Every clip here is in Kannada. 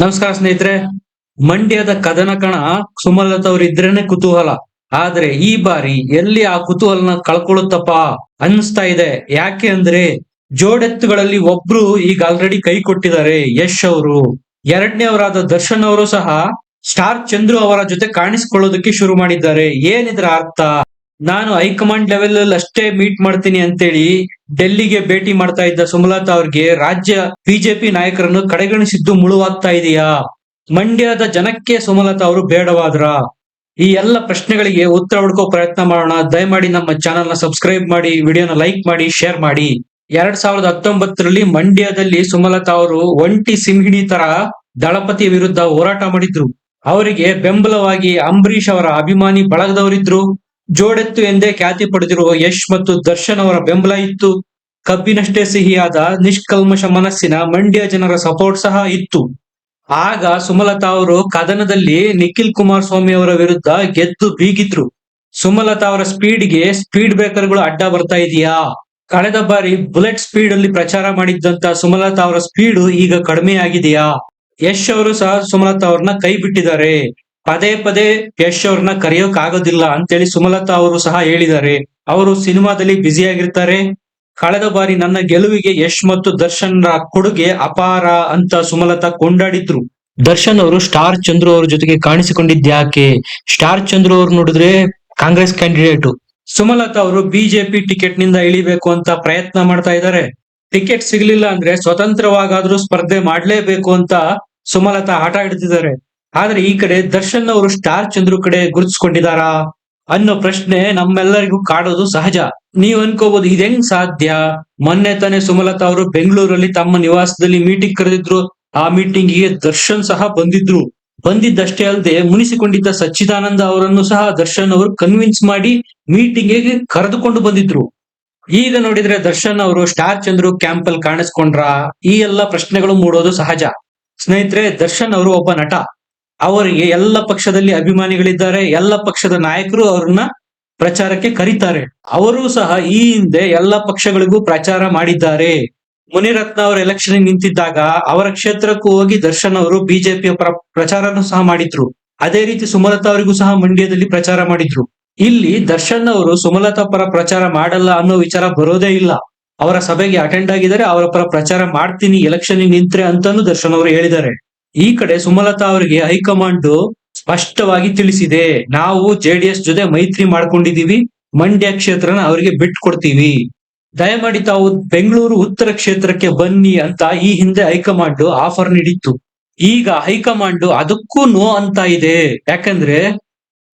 ನಮಸ್ಕಾರ ಸ್ನೇಹಿತರೆ. ಮಂಡ್ಯದ ಕದನ ಕಣ ಸುಮಲತಾ ಅವ್ರು ಇದ್ರೇನೆ ಕುತೂಹಲ. ಆದ್ರೆ ಈ ಬಾರಿ ಎಲ್ಲಿ ಆ ಕುತೂಹಲನ ಕಳ್ಕೊಳ್ಳುತ್ತಪ್ಪ ಅನ್ಸ್ತಾ ಇದೆ. ಯಾಕೆ ಅಂದ್ರೆ ಜೋಡೆತ್ತುಗಳಲ್ಲಿ ಒಬ್ರು ಈಗ ಆಲ್ರೆಡಿ ಕೈ ಕೊಟ್ಟಿದ್ದಾರೆ ಯಶ್ ಅವರು. ಎರಡನೇ ಅವರಾದ ದರ್ಶನ್ ಅವರು ಸಹ ಸ್ಟಾರ್ ಚಂದ್ರು ಅವರ ಜೊತೆ ಕಾಣಿಸ್ಕೊಳ್ಳೋದಕ್ಕೆ ಶುರು ಮಾಡಿದ್ದಾರೆ. ಏನಿದ್ರ ಅರ್ಥ? ನಾನು ಹೈಕಮಾಂಡ್ ಲೆವೆಲ್ ಅಲ್ಲಿ ಅಷ್ಟೇ ಮೀಟ್ ಮಾಡ್ತೀನಿ ಅಂತೇಳಿ ಡೆಲ್ಲಿಗೆ ಭೇಟಿ ಮಾಡ್ತಾ ಇದ್ದ ಸುಮಲತಾ ಅವ್ರಿಗೆ ರಾಜ್ಯ ಬಿಜೆಪಿ ನಾಯಕರನ್ನು ಕಡೆಗಣಿಸಿದ್ದು ಮುಳುವಾಗ್ತಾ ಇದೆಯಾ? ಮಂಡ್ಯದ ಜನಕ್ಕೆ ಸುಮಲತಾ ಅವರು ಬೇಡವಾದ್ರ? ಈ ಎಲ್ಲ ಪ್ರಶ್ನೆಗಳಿಗೆ ಉತ್ತರ ಹುಡ್ಕೋ ಪ್ರಯತ್ನ ಮಾಡೋಣ. ದಯಮಾಡಿ ನಮ್ಮ ಚಾನೆಲ್ನ ಸಬ್ಸ್ಕ್ರೈಬ್ ಮಾಡಿ ವಿಡಿಯೋನ ಲೈಕ್ ಮಾಡಿ ಶೇರ್ ಮಾಡಿ. ಎರಡ್ ಸಾವಿರದ ಹತ್ತೊಂಬತ್ತರಲ್ಲಿ ಮಂಡ್ಯದಲ್ಲಿ ಸುಮಲತಾ ಅವರು ಒಂಟಿ ಸಿಂಹಿಣಿ ತರ ದಳಪತಿ ವಿರುದ್ಧ ಹೋರಾಟ ಮಾಡಿದ್ರು. ಅವರಿಗೆ ಬೆಂಬಲವಾಗಿ ಅಂಬರೀಷ್ ಅವರ ಅಭಿಮಾನಿ ಬಳಗದವರಿದ್ರು. ಜೋಡೆತ್ತು ಎಂದೇ ಖ್ಯಾತಿ ಪಡೆದಿರುವ ಯಶ್ ಮತ್ತು ದರ್ಶನ್ ಅವರ ಬೆಂಬಲ ಇತ್ತು. ಕಬ್ಬಿನಷ್ಟೇ ಸಿಹಿಯಾದ ನಿಷ್ಕಲ್ಮಶ ಮನಸ್ಸಿನ ಮಂಡ್ಯ ಜನರ ಸಪೋರ್ಟ್ ಸಹ ಇತ್ತು. ಆಗ ಸುಮಲತಾ ಅವರು ಕದನದಲ್ಲಿ ನಿಖಿಲ್ ಕುಮಾರಸ್ವಾಮಿ ಅವರ ವಿರುದ್ಧ ಗೆದ್ದು ಬೀಗಿದ್ರು. ಸುಮಲತಾ ಅವರ ಸ್ಪೀಡ್ಗೆ ಸ್ಪೀಡ್ ಬ್ರೇಕರ್ಗಳು ಅಡ್ಡ ಬರ್ತಾ ಇದೆಯಾ? ಕಳೆದ ಬಾರಿ ಬುಲೆಟ್ ಸ್ಪೀಡ್ ಅಲ್ಲಿ ಪ್ರಚಾರ ಮಾಡಿದ್ದಂತ ಸುಮಲತಾ ಅವರ ಸ್ಪೀಡ್ ಈಗ ಕಡಿಮೆ ಆಗಿದೆಯಾ ಯಶ್ ಅವರು ಸಹ ಸುಮಲತಾ ಅವ್ರನ್ನ ಕೈ ಬಿಟ್ಟಿದ್ದಾರೆ. ಪದೇ ಪದೇ ಯಶ್ ಅವ್ರನ್ನ ಕರೆಯೋಕ್ ಆಗೋದಿಲ್ಲ ಅಂತೇಳಿ ಸುಮಲತಾ ಅವರು ಸಹ ಹೇಳಿದ್ದಾರೆ. ಅವರು ಸಿನಿಮಾದಲ್ಲಿ ಬ್ಯುಸಿ ಆಗಿರ್ತಾರೆ ಕಳೆದ ಬಾರಿ ನನ್ನ ಗೆಲುವಿಗೆ ಯಶ್ ಮತ್ತು ದರ್ಶನ್ ರ ಕೊಡುಗೆ ಅಪಾರ ಅಂತ ಸುಮಲತಾ ಕೊಂಡಾಡಿದ್ರು. ದರ್ಶನ್ ಅವರು ಸ್ಟಾರ್ ಚಂದ್ರು ಅವ್ರ ಜೊತೆಗೆ ಕಾಣಿಸಿಕೊಂಡಿದ್ಯಾಕೆ ಸ್ಟಾರ್ ಚಂದ್ರು ಅವ್ರು ನೋಡಿದ್ರೆ ಕಾಂಗ್ರೆಸ್ ಕ್ಯಾಂಡಿಡೇಟ್. ಸುಮಲತಾ ಅವರು ಬಿಜೆಪಿ ಟಿಕೆಟ್ನಿಂದ ಇಳಿಬೇಕು ಅಂತ ಪ್ರಯತ್ನ ಮಾಡ್ತಾ ಇದ್ದಾರೆ. ಟಿಕೆಟ್ ಸಿಗ್ಲಿಲ್ಲ ಅಂದ್ರೆ ಸ್ವತಂತ್ರವಾಗಾದ್ರೂ ಸ್ಪರ್ಧೆ ಮಾಡ್ಲೇಬೇಕು ಅಂತ ಸುಮಲತಾ ಆಟ ಹಿಡ್ತಿದ್ದಾರೆ ಆದ್ರೆ ಈ ಕಡೆ ದರ್ಶನ್ ಅವರು ಸ್ಟಾರ್ ಚಂದ್ರು ಕಡೆ ಗುರುತಿಸ್ಕೊಂಡಿದಾರಾ ಅನ್ನೋ ಪ್ರಶ್ನೆ ನಮ್ಮೆಲ್ಲರಿಗೂ ಕಾಡೋದು ಸಹಜ. ನೀವ್ ಅನ್ಕೋಬಹುದು ಇದೆಂಗ್ ಸಾಧ್ಯ? ಮೊನ್ನೆ ತಾನೇ ಸುಮಲತಾ ಅವರು ಬೆಂಗಳೂರಲ್ಲಿ ತಮ್ಮ ನಿವಾಸದಲ್ಲಿ ಮೀಟಿಂಗ್ ಕರೆದಿದ್ರು. ಆ ಮೀಟಿಂಗ್ಗೆ ದರ್ಶನ್ ಸಹ ಬಂದಿದ್ರು. ಬಂದಿದ್ದಷ್ಟೇ ಅಲ್ಲದೆ ಮುನಿಸಿಕೊಂಡಿದ್ದ ಸಚ್ಚಿದಾನಂದ ಅವರನ್ನು ಸಹ ದರ್ಶನ್ ಅವರು ಕನ್ವಿನ್ಸ್ ಮಾಡಿ ಮೀಟಿಂಗ್ಗೆ ಕರೆದುಕೊಂಡು ಬಂದಿದ್ರು. ಈಗ ನೋಡಿದ್ರೆ ದರ್ಶನ್ ಅವರು ಸ್ಟಾರ್ ಚಂದ್ರು ಕ್ಯಾಂಪ್ ಅಲ್ಲಿ ಕಾಣಿಸ್ಕೊಂಡ್ರ? ಈ ಎಲ್ಲ ಪ್ರಶ್ನೆಗಳು ಮೂಡೋದು ಸಹಜ. ಸ್ನೇಹಿತರೆ, ದರ್ಶನ್ ಅವರು ಒಬ್ಬ ನಟ. ಅವರಿಗೆ ಎಲ್ಲ ಪಕ್ಷದಲ್ಲಿ ಅಭಿಮಾನಿಗಳಿದ್ದಾರೆ, ಎಲ್ಲ ಪಕ್ಷದ ನಾಯಕರು ಅವ್ರನ್ನ ಪ್ರಚಾರಕ್ಕೆ ಕರೀತಾರೆ. ಅವರು ಸಹ ಈ ಹಿಂದೆ ಎಲ್ಲ ಪಕ್ಷಗಳಿಗೂ ಪ್ರಚಾರ ಮಾಡಿದ್ದಾರೆ. ಮುನಿರತ್ನ ಅವರು ಎಲೆಕ್ಷನ್ ನಿಂತಿದ್ದಾಗ ಅವರ ಕ್ಷೇತ್ರಕ್ಕೂ ಹೋಗಿ ದರ್ಶನ್ ಅವರು ಬಿಜೆಪಿಯ ಪರ, ಪ್ರಚಾರನೂ ಸಹ ಮಾಡಿದ್ರು. ಅದೇ ರೀತಿ ಸುಮಲತಾ ಅವರಿಗೂ ಸಹ ಮಂಡ್ಯದಲ್ಲಿ ಪ್ರಚಾರ ಮಾಡಿದ್ರು. ಇಲ್ಲಿ ದರ್ಶನ್ ಅವರು ಸುಮಲತಾ ಪರ ಪ್ರಚಾರ ಮಾಡಲ್ಲ ಅನ್ನೋ ವಿಚಾರ ಬರೋದೇ ಇಲ್ಲ. ಅವರ ಸಭೆಗೆ ಅಟೆಂಡ್ ಆಗಿದ್ದಾರೆ, ಅವರ ಪರ ಪ್ರಚಾರ ಮಾಡ್ತೀನಿ ಎಲೆಕ್ಷನ್ ನಿಂತ್ರೆ ಅಂತಾನು ದರ್ಶನ್ ಅವರು ಹೇಳಿದ್ದಾರೆ. ಈ ಕಡೆ ಸುಮಲತಾ ಅವರಿಗೆ ಹೈಕಮಾಂಡ್ ಸ್ಪಷ್ಟವಾಗಿ ತಿಳಿಸಿದೆ. ನಾವು ಜೆಡಿಎಸ್ ಜೊತೆ ಮೈತ್ರಿ ಮಾಡ್ಕೊಂಡಿದೀವಿ ಮಂಡ್ಯ ಕ್ಷೇತ್ರನ ಅವರಿಗೆ ಬಿಟ್ಕೊಡ್ತೀವಿ. ದಯಮಾಡಿ ತಾವು ಬೆಂಗಳೂರು ಉತ್ತರ ಕ್ಷೇತ್ರಕ್ಕೆ ಬನ್ನಿ ಅಂತ ಈ ಹಿಂದೆ ಹೈಕಮಾಂಡ್ ಆಫರ್ ನೀಡಿತ್ತು. ಈಗ ಹೈಕಮಾಂಡ್ ಅದಕ್ಕೂ ನೋ ಅಂತ ಇದೆ. ಯಾಕಂದ್ರೆ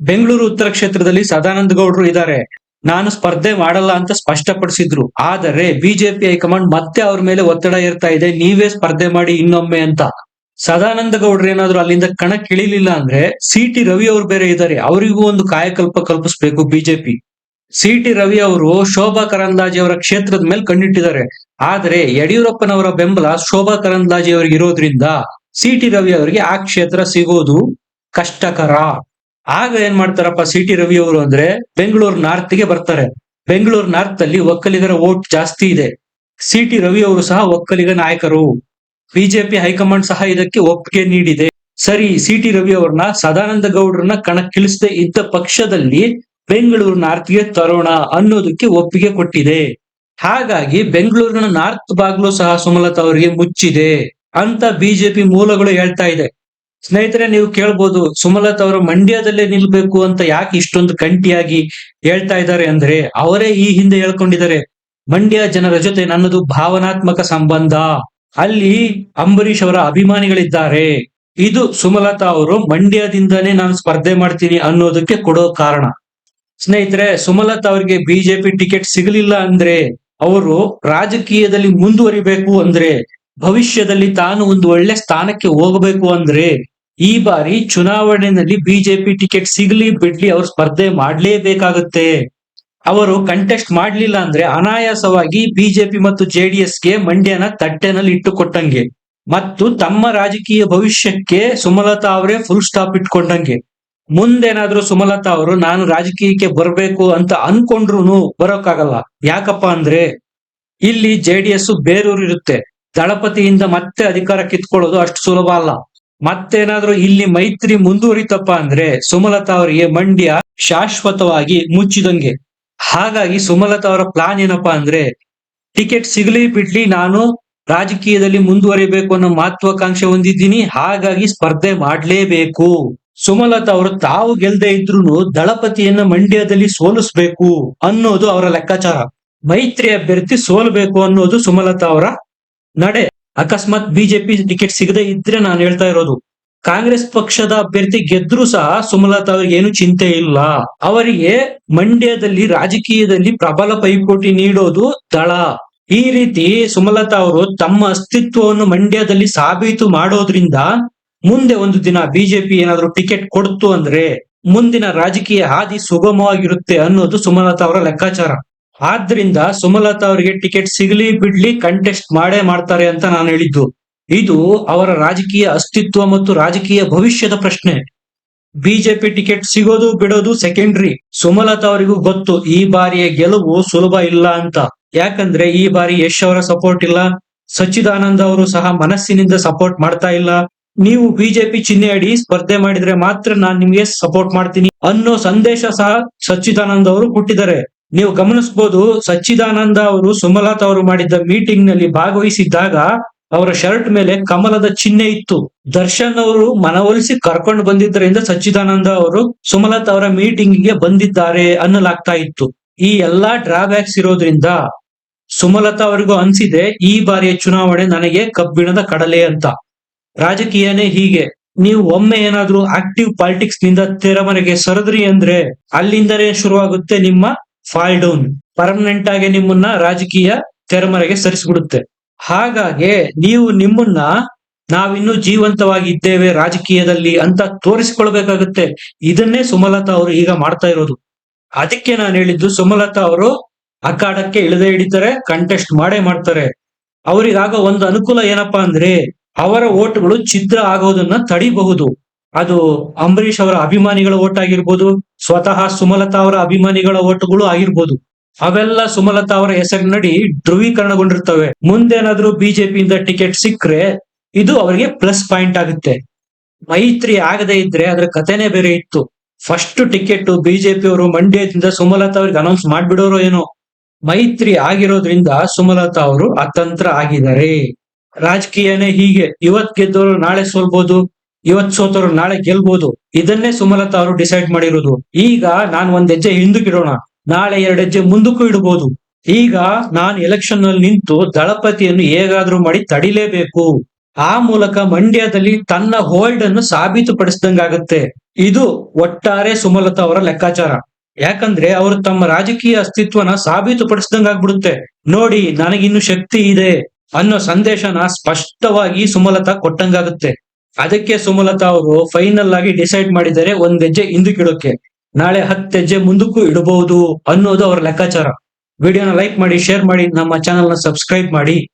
ಬೆಂಗಳೂರು ಉತ್ತರ ಕ್ಷೇತ್ರದಲ್ಲಿ ಸದಾನಂದ ಗೌಡರು ಇದ್ದಾರೆ. ನಾನು ಸ್ಪರ್ಧೆ ಮಾಡಲ್ಲ ಅಂತ ಸ್ಪಷ್ಟಪಡಿಸಿದ್ರು. ಆದರೆ ಬಿಜೆಪಿ ಹೈಕಮಾಂಡ್ ಮತ್ತೆ ಅವ್ರ ಮೇಲೆ ಒತ್ತಡ ಇರ್ತಾ ಇದೆ. ನೀವೇ ಸ್ಪರ್ಧೆ ಮಾಡಿ ಇನ್ನೊಮ್ಮೆ ಅಂತ. ಸದಾನಂದ ಗೌಡ್ರು ಏನಾದ್ರು ಅಲ್ಲಿಂದ ಕಣಕ್ಕೆ ಇಳಿಲಿಲ್ಲ ಅಂದ್ರೆ ಸಿ ಟಿ ರವಿ ಅವರು ಬೇರೆ ಇದ್ದಾರೆ ಅವರಿಗೂ ಒಂದು ಕಾಯಕಲ್ಪ ಕಲ್ಪಿಸಬೇಕು ಬಿಜೆಪಿ. ಸಿ ಟಿ ರವಿ ಅವರು ಶೋಭಾ ಕರಂದ್ಲಾಜೆ ಅವರ ಕ್ಷೇತ್ರದ ಮೇಲೆ ಕಣ್ಣಿಟ್ಟಿದ್ದಾರೆ. ಆದ್ರೆ ಯಡಿಯೂರಪ್ಪನವರ ಬೆಂಬಲ ಶೋಭಾ ಕರಂದ್ಲಾಜೆ ಅವರಿಗೆ ಇರೋದ್ರಿಂದ ಸಿ ಟಿ ರವಿ ಅವರಿಗೆ ಆ ಕ್ಷೇತ್ರ ಸಿಗೋದು ಕಷ್ಟಕರ. ಆಗ ಏನ್ ಮಾಡ್ತಾರಪ್ಪ ಸಿ ಟಿ ರವಿ ಅವರು ಅಂದ್ರೆ ಬೆಂಗಳೂರು ನಾರ್ತ್ಗೆ ಬರ್ತಾರೆ. ಬೆಂಗಳೂರು ನಾರ್ತ್ ಅಲ್ಲಿ ಒಕ್ಕಲಿಗರ ವೋಟ್ ಜಾಸ್ತಿ ಇದೆ. ಸಿ ಟಿ ರವಿ ಅವರು ಸಹ ಒಕ್ಕಲಿಗ ನಾಯಕರು. ಬಿಜೆಪಿ ಹೈಕಮಾಂಡ್ ಸಹ ಇದಕ್ಕೆ ಒಪ್ಪಿಗೆ ನೀಡಿದೆ. ಸರಿ ಸಿ ಟಿ ರವಿ ಅವ್ರನ್ನ, ಸದಾನಂದ ಗೌಡ್ರನ್ನ ಕಣಕ್ಕಿಳಿಸದೆ ಇದ್ದ ಪಕ್ಷದಲ್ಲಿ ಬೆಂಗಳೂರು ನಾರ್ತ್ಗೆ ತರೋಣ ಅನ್ನೋದಕ್ಕೆ ಒಪ್ಪಿಗೆ ಕೊಟ್ಟಿದೆ. ಹಾಗಾಗಿ ಬೆಂಗಳೂರಿನ ನಾರ್ತ್ ಬಾಗ್ಲು ಸಹ ಸುಮಲತಾ ಅವರಿಗೆ ಮುಚ್ಚಿದೆ ಅಂತ ಬಿಜೆಪಿ ಮೂಲಗಳು ಹೇಳ್ತಾ ಇದೆ. ಸ್ನೇಹಿತರೆ, ನೀವು ಕೇಳ್ಬೋದು, ಸುಮಲತಾ ಅವರು ಮಂಡ್ಯದಲ್ಲೇ ನಿಲ್ಬೇಕು ಅಂತ ಯಾಕೆ ಇಷ್ಟೊಂದು ಕಂಟಿಯಾಗಿ ಹೇಳ್ತಾ ಇದ್ದಾರೆ ಅಂದ್ರೆ, ಅವರೇ ಈ ಹಿಂದೆ ಹೇಳ್ಕೊಂಡಿದ್ದಾರೆ, ಮಂಡ್ಯ ಜನರ ಜೊತೆ ನನ್ನದು ಭಾವನಾತ್ಮಕ ಸಂಬಂಧ. ಅಲ್ಲಿ ಅಂಬರೀಷ್ ಅವರ ಅಭಿಮಾನಿಗಳಿದ್ದಾರೆ. ಇದು ಸುಮಲತಾ ಅವರು ಮಂಡ್ಯದಿಂದನೇ ನಾನು ಸ್ಪರ್ಧೆ ಮಾಡ್ತೀನಿ ಅನ್ನೋದಕ್ಕೆ ಕೊಡೋ ಕಾರಣ. ಸ್ನೇಹಿತರೆ, ಸುಮಲತಾ ಅವರಿಗೆ ಬಿಜೆಪಿ ಟಿಕೆಟ್ ಸಿಗಲಿಲ್ಲ ಅಂದ್ರೆ ಅವರು ರಾಜಕೀಯದಲ್ಲಿ ಮುಂದುವರಿಬೇಕು ಅಂದ್ರೆ ಭವಿಷ್ಯದಲ್ಲಿ ತಾನು ಒಂದು ಒಳ್ಳೆ ಸ್ಥಾನಕ್ಕೆ ಹೋಗಬೇಕು ಅಂದ್ರೆ ಈ ಬಾರಿ ಚುನಾವಣೆಯಲ್ಲಿ ಬಿಜೆಪಿ ಟಿಕೆಟ್ ಸಿಗ್ಲಿ ಬಿಡ್ಲಿ ಅವ್ರು ಸ್ಪರ್ಧೆ ಮಾಡ್ಲೇಬೇಕಾಗುತ್ತೆ. ಅವರು ಕಂಟೆಸ್ಟ್ ಮಾಡಲಿಲ್ಲ ಅಂದ್ರೆ ಅನಾಯಾಸವಾಗಿ ಬಿಜೆಪಿ ಮತ್ತು ಜೆಡಿಎಸ್ಗೆ ಮಂಡ್ಯನ ತಟ್ಟೆನಲ್ಲಿ ಇಟ್ಟುಕೊಟ್ಟಂಗೆ. ಮತ್ತು ತಮ್ಮ ರಾಜಕೀಯ ಭವಿಷ್ಯಕ್ಕೆ ಸುಮಲತಾ ಅವರೇ ಫುಲ್ ಸ್ಟಾಪ್ ಇಟ್ಕೊಂಡಂಗೆ. ಮುಂದೇನಾದ್ರೂ ಸುಮಲತಾ ಅವರು, ನಾನು ರಾಜಕೀಯಕ್ಕೆ ಬರಬೇಕು ಅಂತ ಅನ್ಕೊಂಡ್ರು ಬರೋಕ್ಕಾಗಲ್ಲ. ಯಾಕಪ್ಪ ಅಂದ್ರೆ, ಇಲ್ಲಿ ಜೆಡಿಎಸ್ ಬೇರೂರು ಇರುತ್ತೆ. ದಳಪತಿಯಿಂದ ಮತ್ತೆ ಅಧಿಕಾರ ಕಿತ್ಕೊಳ್ಳೋದು ಅಷ್ಟು ಸುಲಭ ಅಲ್ಲ. ಮತ್ತೇನಾದ್ರೂ ಇಲ್ಲಿ ಮೈತ್ರಿ ಮುಂದುವರಿತಪ್ಪ ಅಂದ್ರೆ ಸುಮಲತಾ ಅವರಿಗೆ ಮಂಡ್ಯ ಶಾಶ್ವತವಾಗಿ ಮುಚ್ಚಿದಂಗೆ. ಹಾಗಾಗಿ ಸುಮಲತಾ ಅವರ ಪ್ಲಾನ್ ಏನಪ್ಪಾ ಅಂದ್ರೆ, ಟಿಕೆಟ್ ಸಿಗಲಿ ಬಿಡ್ಲಿ, ನಾನು ರಾಜಕೀಯದಲ್ಲಿ ಮುಂದುವರಿಬೇಕು ಅನ್ನೋ ಮಹತ್ವಾಕಾಂಕ್ಷೆ ಹೊಂದಿದ್ದೀನಿ, ಹಾಗಾಗಿ ಸ್ಪರ್ಧೆ ಮಾಡಲೇಬೇಕು ಸುಮಲತಾ ಅವರು, ತಾವು ಗೆಲ್ದೇ ಇದ್ರು ದಳಪತಿಯನ್ನ ಮಂಡ್ಯದಲ್ಲಿ ಸೋಲಿಸ್ಬೇಕು ಅನ್ನೋದು ಅವರ ಲೆಕ್ಕಾಚಾರ. ಮೈತ್ರಿ ಅಭ್ಯರ್ಥಿ ಸೋಲ್ಬೇಕು ಅನ್ನೋದು ಸುಮಲತಾ ಅವರ ನಡೆ. ಅಕಸ್ಮಾತ್ ಬಿಜೆಪಿ ಟಿಕೆಟ್ ಸಿಗದೆ ಇದ್ರೆ ನಾನು ಹೇಳ್ತಾ ಇರೋದು ಕಾಂಗ್ರೆಸ್ ಪಕ್ಷದ ಅಭ್ಯರ್ಥಿ ಗೆದ್ರು ಸಹ ಸುಮಲತಾ ಅವರಿಗೆ ಏನು ಚಿಂತೆ ಇಲ್ಲ. ಅವರಿಗೆ ಮಂಡ್ಯದಲ್ಲಿ ರಾಜಕೀಯದಲ್ಲಿ ಪ್ರಬಲ ಪೈಪೋಟಿ ನೀಡೋದು ದಳ. ಈ ರೀತಿ ಸುಮಲತಾ ಅವರು ತಮ್ಮ ಅಸ್ತಿತ್ವವನ್ನು ಮಂಡ್ಯದಲ್ಲಿ ಸಾಬೀತು ಮಾಡೋದ್ರಿಂದ ಮುಂದೆ ಒಂದು ದಿನ ಬಿಜೆಪಿ ಏನಾದರೂ ಟಿಕೆಟ್ ಕೊಡ್ತು ಅಂದ್ರೆ ಮುಂದಿನ ರಾಜಕೀಯ ಹಾದಿ ಸುಗಮವಾಗಿರುತ್ತೆ ಅನ್ನೋದು ಸುಮಲತಾ ಅವರ ಲೆಕ್ಕಾಚಾರ. ಆದ್ರಿಂದ ಸುಮಲತಾ ಅವರಿಗೆ ಟಿಕೆಟ್ ಸಿಗ್ಲಿ ಬಿಡ್ಲಿ ಕಂಟೆಸ್ಟ್ ಮಾಡೇ ಮಾಡ್ತಾರೆ ಅಂತ ನಾನು ಹೇಳಿದ್ದು. ಇದು ಅವರ ರಾಜಕೀಯ ಅಸ್ತಿತ್ವ ಮತ್ತು ರಾಜಕೀಯ ಭವಿಷ್ಯದ ಪ್ರಶ್ನೆ. ಬಿಜೆಪಿ ಟಿಕೆಟ್ ಸಿಗೋದು ಬಿಡೋದು ಸೆಕೆಂಡ್ರಿ ಸುಮಲತಾ ಅವರಿಗೂ ಗೊತ್ತು, ಈ ಬಾರಿಯ ಗೆಲುವು ಸುಲಭ ಇಲ್ಲ ಅಂತ. ಯಾಕಂದ್ರೆ ಈ ಬಾರಿ ಯಶ್ ಅವರ ಸಪೋರ್ಟ್ ಇಲ್ಲ, ಸಚ್ಚಿದಾನಂದ ಅವರು ಸಹ ಮನಸ್ಸಿನಿಂದ ಸಪೋರ್ಟ್ ಮಾಡ್ತಾ ಇಲ್ಲ. ನೀವು ಬಿಜೆಪಿ ಚಿಹ್ನೆ ಅಡಿ ಸ್ಪರ್ಧೆ ಮಾಡಿದ್ರೆ ಮಾತ್ರ ನಾನ್ ನಿಮ್ಗೆ ಸಪೋರ್ಟ್ ಮಾಡ್ತೀನಿ ಅನ್ನೋ ಸಂದೇಶ ಸಹ ಸಚ್ಚಿದಾನಂದ ಅವರು ಕೊಟ್ಟಿದ್ದಾರೆ. ನೀವು ಗಮನಿಸಬಹುದು ಸಚ್ಚಿದಾನಂದ ಅವರು, ಸುಮಲತಾ ಅವರು ಮಾಡಿದ್ದ ಮೀಟಿಂಗ್ನಲ್ಲಿ ಭಾಗವಹಿಸಿದ್ದಾಗ ಅವರ ಶರ್ಟ್ ಮೇಲೆ ಕಮಲದ ಚಿಹ್ನೆ ಇತ್ತು. ದರ್ಶನ್ ಅವರು ಮನವೊಲಿಸಿ ಕರ್ಕೊಂಡು ಬಂದಿದ್ದರಿಂದ ಸಚ್ಚಿದಾನಂದ ಅವರು, ಸುಮಲತಾ ಅವರ ಮೀಟಿಂಗ್ಗೆ ಬಂದಿದ್ದಾರೆ ಅನ್ನಲಾಗ್ತಾ ಇತ್ತು. ಈ ಎಲ್ಲಾ ಡ್ರಾಬ್ಯಾಕ್ಸ್ ಇರೋದ್ರಿಂದ ಸುಮಲತಾ ಅವರಿಗೂ ಅನ್ಸಿದೆ, ಈ ಬಾರಿಯ ಚುನಾವಣೆ ನನಗೆ ಕಬ್ಬಿಣದ ಕಡಲೆ ಅಂತ. ರಾಜಕೀಯನೇ ಹೀಗೆ. ನೀವು ಒಮ್ಮೆ ಏನಾದ್ರೂ ಆಕ್ಟಿವ್ ಪಾಲಿಟಿಕ್ಸ್ನಿಂದ ತೆರಮರೆಗೆ ಸರದ್ರಿ ಅಂದ್ರೆ ಅಲ್ಲಿಂದಲೇ ಶುರುವಾಗುತ್ತೆ ನಿಮ್ಮ ಫಾಲ್ ಡೌನ್ ಪರ್ಮನೆಂಟ್ ಆಗಿ ನಿಮ್ಮನ್ನ ರಾಜಕೀಯ ತೆರಮರೆಗೆ ಸರಿಸ್ಬಿಡುತ್ತೆ. ಹಾಗಾಗಿ ನೀವು ನಿಮ್ಮನ್ನ ನಾವಿನ್ನೂ ಜೀವಂತವಾಗಿದ್ದೇವೆ ರಾಜಕೀಯದಲ್ಲಿ ಅಂತ ತೋರಿಸಿಕೊಳ್ಬೇಕಾಗುತ್ತೆ. ಇದನ್ನೇ ಸುಮಲತಾ ಅವರು ಈಗ ಮಾಡ್ತಾ ಇರೋದು. ಅದಕ್ಕೆ ನಾನು ಹೇಳಿದ್ದು ಸುಮಲತಾ ಅವರು ಅಖಾಡಕ್ಕೆ ಇಳಿದೇ ಹಿಡಿತಾರೆ ಕಂಟೆಸ್ಟ್ ಮಾಡೇ ಮಾಡ್ತಾರೆ. ಅವರಿಗಾಗ ಒಂದು ಅನುಕೂಲ ಏನಪ್ಪಾ ಅಂದ್ರೆ ಅವರ ಓಟ್ಗಳು ಛಿದ್ರ ಆಗೋದನ್ನ ತಡಿಬಹುದು. ಅದು ಅಂಬರೀಷ್ ಅವರ ಅಭಿಮಾನಿಗಳ ಓಟ್ ಆಗಿರ್ಬೋದು, ಸ್ವತಃ ಸುಮಲತಾ ಅವರ ಅಭಿಮಾನಿಗಳ ಓಟ್ಗಳು ಆಗಿರ್ಬೋದು. ಅವೆಲ್ಲ ಸುಮಲತಾ ಅವರ ಹೆಸರಿನಡಿ ಧ್ರುವೀಕರಣಗೊಂಡಿರ್ತವೆ. ಮುಂದೇನಾದ್ರೂ ಬಿಜೆಪಿಯಿಂದ ಟಿಕೆಟ್ ಸಿಕ್ಕರೆ ಇದು ಅವರಿಗೆ ಪ್ಲಸ್ ಪಾಯಿಂಟ್ ಆಗುತ್ತೆ. ಮೈತ್ರಿ ಆಗದೆ ಇದ್ರೆ ಅದರ ಕಥೆನೇ ಬೇರೆ ಇತ್ತು. ಫಸ್ಟ್ ಟಿಕೆಟ್ ಬಿಜೆಪಿ ಅವರು ಮಂಡ್ಯದಿಂದ ಸುಮಲತಾ ಅವ್ರಿಗೆ ಅನೌನ್ಸ್ ಮಾಡ್ಬಿಡೋರು ಏನೋ. ಮೈತ್ರಿ ಆಗಿರೋದ್ರಿಂದ ಸುಮಲತಾ ಅವರು ಅತಂತ್ರ ಆಗಿದ್ದಾರೆ. ರಾಜಕೀಯನೇ ಹೀಗೆ. ಇವತ್ ಗೆದ್ದವರು ನಾಳೆ ಸೋಲ್ಬೋದು, ಇವತ್ ಸೋತವರು ನಾಳೆ ಗೆಲ್ಬಹುದು ಇದನ್ನೇ ಸುಮಲತಾ ಅವರು ಡಿಸೈಡ್ ಮಾಡಿರೋದು. ಈಗ ನಾನು ಒಂದ್ ಹೆಜ್ಜೆ ಹಿಂದಕ್ಕಿಡೋಣ ನಾಳೆ ಎರಡು ಹೆಜ್ಜೆ ಮುಂದಕ್ಕೂ ಇಡಬಹುದು ಈಗ ನಾನು ಎಲೆಕ್ಷನ್ನಲ್ಲಿ ನಿಂತು ದಳಪತಿಯನ್ನು ಹೇಗಾದ್ರೂ ಮಾಡಿ ತಡಿಲೇಬೇಕು. ಆ ಮೂಲಕ ಮಂಡ್ಯದಲ್ಲಿ ತನ್ನ ಹೋಲ್ಡ್ ಅನ್ನು ಸಾಬೀತುಪಡಿಸಿದಂಗಾಗತ್ತೆ. ಇದು ಒಟ್ಟಾರೆ ಸುಮಲತಾ ಅವರ ಲೆಕ್ಕಾಚಾರ. ಯಾಕಂದ್ರೆ ಅವರು ತಮ್ಮ ರಾಜಕೀಯ ಅಸ್ತಿತ್ವನ ಸಾಬೀತುಪಡಿಸಿದಂಗಾಗ್ಬಿಡುತ್ತೆ. ನೋಡಿ, ನನಗಿನ್ನು ಶಕ್ತಿ ಇದೆ ಅನ್ನೋ ಸಂದೇಶನ ಸ್ಪಷ್ಟವಾಗಿ ಸುಮಲತಾ ಕೊಟ್ಟಂಗಾಗುತ್ತೆ. ಅದಕ್ಕೆ ಸುಮಲತಾ ಅವರು ಫೈನಲ್ ಆಗಿ ಡಿಸೈಡ್ ಮಾಡಿದರೆ ಒಂದ್ ಹೆಜ್ಜೆ ಹಿಂದಕ್ಕಿಡೋಕೆ ನಾಳೆ ಹತ್ತು ಹೆಜ್ಜೆ ಮುಂದಕ್ಕೂ ಇಡಬಹುದು ಅನ್ನೋದು ಅವರ ಲೆಕ್ಕಾಚಾರ. ವಿಡಿಯೋನ ಲೈಕ್ ಮಾಡಿ, ಶೇರ್ ಮಾಡಿ, ನಮ್ಮ ಚಾನೆಲ್ನ ಸಬ್ಸ್ಕ್ರೈಬ್ ಮಾಡಿ.